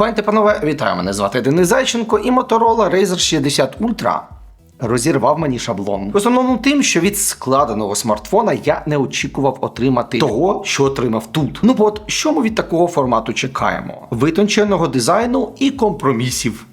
Пані та панове, вітаю! Мене звати Денис Зайченко і Motorola Razer 60 Ultra розірвав мені шаблон. В основному тим, що від складеного смартфона я не очікував отримати того, що отримав тут. Ну бо от що ми від такого формату чекаємо? Витонченого дизайну і компромісів.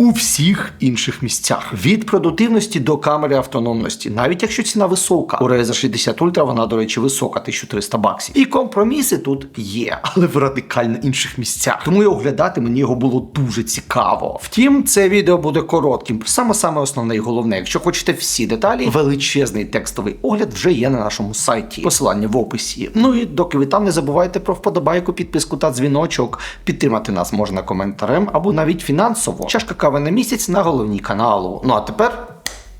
У всіх інших місцях від продуктивності до камери автономності, навіть якщо ціна висока. У Razer 60 Ultra вона, до речі, висока, 1300 баксів. І компроміси тут є, але в радикально інших місцях. Тому і оглядати мені його було дуже цікаво. Втім, це відео буде коротким. Саме саме основне і головне. Якщо хочете всі деталі, величезний текстовий огляд вже є на нашому сайті. Посилання в описі. Ну і доки ви там не забувайте про вподобайку, підписку та дзвіночок. Підтримати нас можна коментарем або навіть фінансово. Чашка кави на місяць на головній каналу. Ну а тепер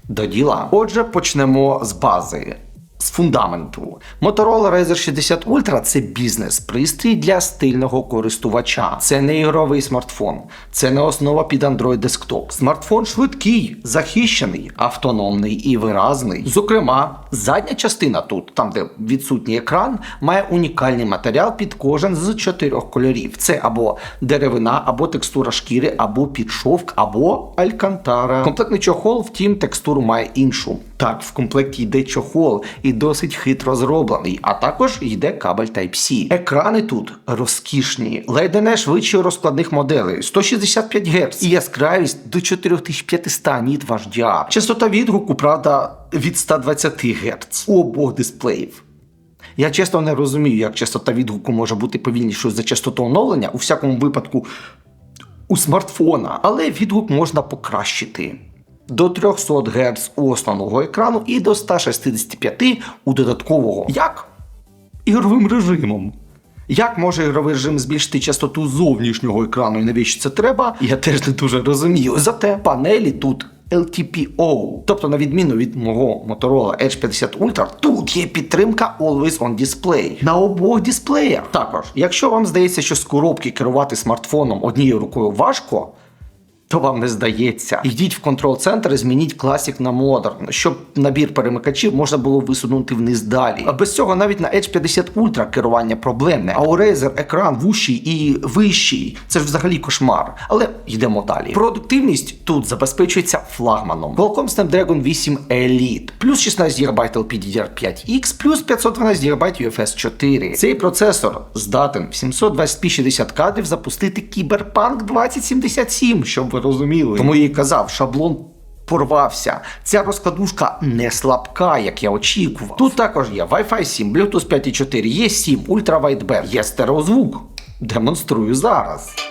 до діла. Отже, почнемо з бази. З фундаменту. Motorola Razer 60 Ultra це бізнес-пристрій для стильного користувача. Це не ігровий смартфон, це не основа під Android Desktop. Смартфон швидкий, захищений, автономний і виразний. Зокрема, задня частина тут, там де відсутній екран, має унікальний матеріал під кожен з чотирьох кольорів. Це або деревина, або текстура шкіри, або підшовк, або алькантара. Комплектний чохол, втім, текстуру має іншу. Так, в комплекті йде чохол і досить хитро зроблений, а також йде кабель Type-C. Екрани тут розкішні, ледь не швидші у розкладних моделей 165 Гц і яскравість до 4500 ніт в HDR. Частота відгуку, правда, від 120 Гц обох дисплеїв. Я чесно не розумію, як частота відгуку може бути повільнішою за частоту оновлення, у всякому випадку у смартфона, але відгук можна покращити. До 300 Гц у основного екрану і до 165 у додаткового. Як? Ігровим режимом. Як може ігровий режим збільшити частоту зовнішнього екрану і навіщо це треба? Я теж не дуже розумію. Зате панелі тут LTPO. Тобто, на відміну від мого Motorola Edge 50 Ultra, тут є підтримка Always On Display на обох дисплеях. Також, якщо вам здається, що з коробки керувати смартфоном однією рукою важко. То вам не здається. Йдіть в контрол-центр і змініть Classic на Modern, щоб набір перемикачів можна було висунути вниз далі. А без цього навіть на Edge 50 Ultra керування проблемне. А у Razer екран вущий і вищий. Це ж взагалі кошмар. Але йдемо далі. Продуктивність тут забезпечується флагманом. Qualcomm Snapdragon 8 Elite, плюс 16 ГБ LPDDR5X, плюс 512 ГБ UFS 4. Цей процесор здатен в 720p 60 кадрів запустити Cyberpunk 2077, щоб ви розуміли. Тому і казав, шаблон. Порвався. Ця розкладушка не слабка, як я очікував. Тут також є Wi-Fi 7, Bluetooth 5.4, є 7, Ultra Wideband, є стереозвук. Демонструю зараз.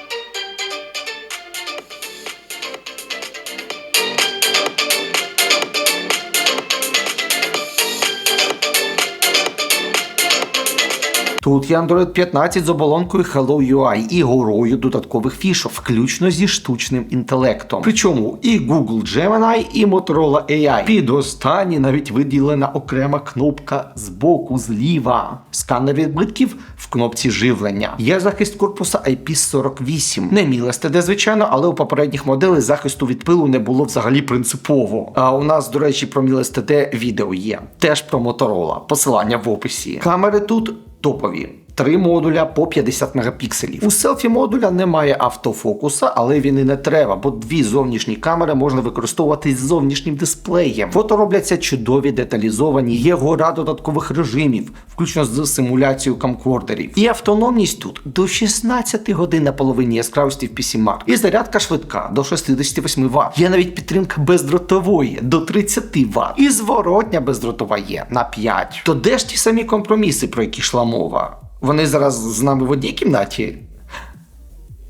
Тут є Android 15 з оболонкою Hello UI і горою додаткових фішок, включно зі штучним інтелектом. Причому і Google Gemini, і Motorola AI. Під останні навіть виділена окрема кнопка збоку зліва. Сканер відбитків в кнопці живлення. Є захист корпуса IP48. Не міл STD, звичайно, але у попередніх моделей захисту від пилу не було взагалі принципово. А у нас, до речі, про міл STD відео є. Теж про Motorola. Посилання в описі. Камери тут топові. Три модуля по 50 мегапікселів. У селфі модуля немає автофокуса, але він і не треба, бо дві зовнішні камери можна використовувати з зовнішнім дисплеєм. Фото робляться чудові, деталізовані, є гора додаткових режимів, включно з симуляцією камкордерів. І автономність тут до 16 годин на половині яскравості в PCMark. І зарядка швидка до 68 Вт. Є навіть підтримка бездротової до 30 Вт. І зворотня бездротова є на 5. То де ж ті самі компроміси, про які йшла мова? Вони зараз з нами в одній кімнаті.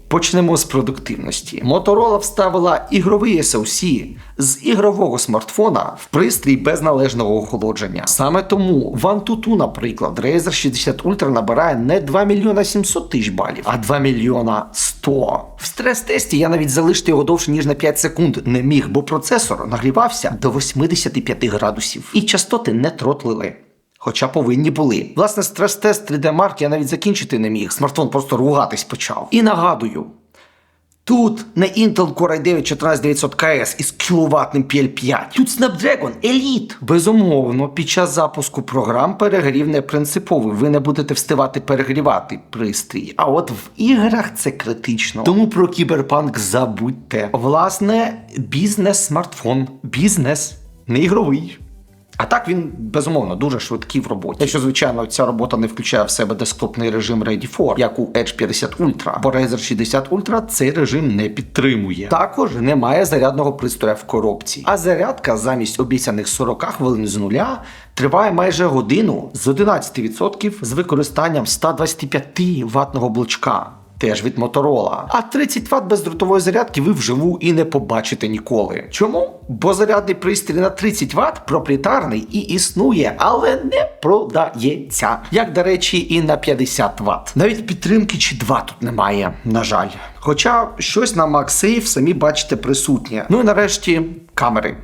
Почнемо з продуктивності. Motorola вставила ігровий SoC з ігрового смартфона в пристрій без належного охолодження. Саме тому в Antutu, наприклад, Razer 60 Ultra набирає не 2 мільйона 700 тисяч балів, а 2 мільйона 100. В стрес-тесті я навіть залишити його довше ніж на 5 секунд не міг, бо процесор нагрівався до 85 градусів і частоти не тротлили. Хоча повинні були. Власне, стрес-тест 3D Mark я навіть закінчити не міг. Смартфон просто ругатись почав. І нагадую. Тут не Intel Core i9 14900 KS із кіловатним PL5. Тут Snapdragon Elite. Безумовно, під час запуску програм перегрів не принциповий. Ви не будете встигати перегрівати пристрій. А от в іграх це критично. Тому про кіберпанк забудьте. Власне, бізнес-смартфон. Бізнес, не ігровий. А так він безумовно дуже швидкий в роботі. Якщо, звичайно, ця робота не включає в себе десктопний режим Ready for, як у Edge 50 Ultra, бо Razer 60 Ultra цей режим не підтримує. Також немає зарядного пристроя в коробці. А зарядка замість обіцяних 40 хвилин з нуля триває майже годину з 11% з використанням 125 ватного блочка. Теж від Моторола. А 30 Вт бездротової зарядки ви вживу і не побачите ніколи. Чому? Бо зарядний пристрій на 30 Вт проприєтарний і існує, але не продається. Як, до речі, і на 50 Вт. Навіть підтримки чи 2 тут немає, на жаль. Хоча щось на MagSafe самі бачите присутнє. Ну і нарешті камери.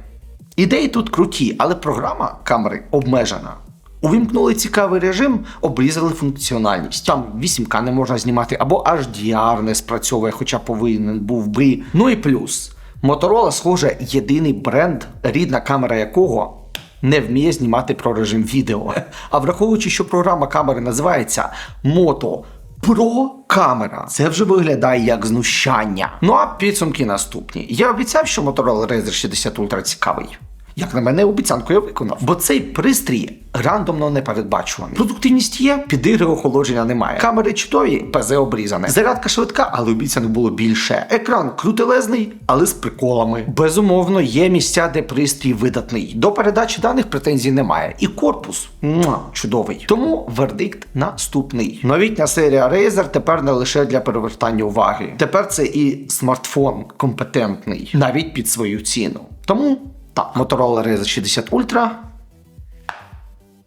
Ідеї тут круті, але програма камери обмежена. Увімкнули цікавий режим, обрізали функціональність. Там 8К не можна знімати, або HDR не спрацьовує, хоча повинен був би. Ну і плюс. Motorola, схоже, єдиний бренд, рідна камера якого не вміє знімати про режим відео. А враховуючи, що програма камери називається Moto Pro камера. Це вже виглядає як знущання. Ну а підсумки наступні. Я обіцяв, що Motorola Razr 60 Ultra цікавий. Як на мене, обіцянку я виконав, бо цей пристрій рандомно непередбачуваний. Продуктивність є, підігри охолодження немає. Камери чудові, ПЗ обрізане. Зарядка швидка, але обіцяно було більше. Екран крутелезний, але з приколами. Безумовно, є місця, де пристрій видатний. До передачі даних претензій немає. І корпус муа, чудовий. Тому вердикт наступний. Новітня серія Razer тепер не лише для перевертання уваги. Тепер це і смартфон компетентний, навіть під свою ціну. Тому. Так, Motorola Razr 60 Ultra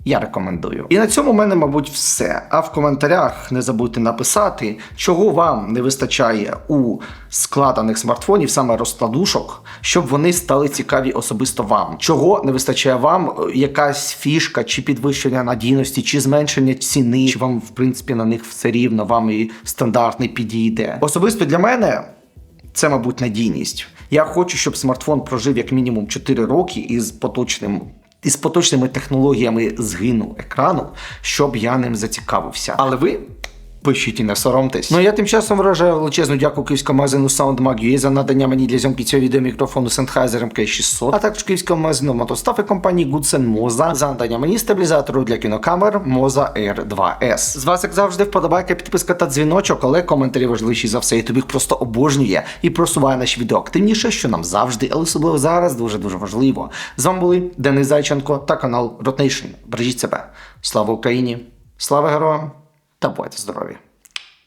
я рекомендую. І на цьому в мене, мабуть, все. А в коментарях не забудьте написати, чого вам не вистачає у складених смартфонів, саме розкладушок, щоб вони стали цікаві особисто вам. Чого не вистачає вам, якась фішка, чи підвищення надійності, чи зменшення ціни, чи вам, в принципі, на них все рівно, вам і стандартний підійде. Особисто для мене. Це, мабуть, надійність. Я хочу, щоб смартфон прожив як мінімум 4 роки із поточним. Із поточними технологіями згину екрану, щоб я ним зацікавився. Але ви пишіть і не соромтесь. Ну я тим часом вражаю величезну дяку київському магазину SoundMag.ua за надання мені для зйомки цього відео мікрофону Sennheiser MK600, а також київському магазину мотостав і компанії Goodsen Moza за надання мені стабілізатору для кінокамер Moza Air 2S. З вас, як завжди, вподобайка, підписка та дзвіночок, але коментарі важливіші за все. І тобі просто обожнює і просуває наші відео активніше, що нам завжди, але особливо зараз дуже дуже важливо. З вами були Денис Зайченко та канал Rotation. Бережіть себе. Слава Україні! Слава героям! Та будьте здорові!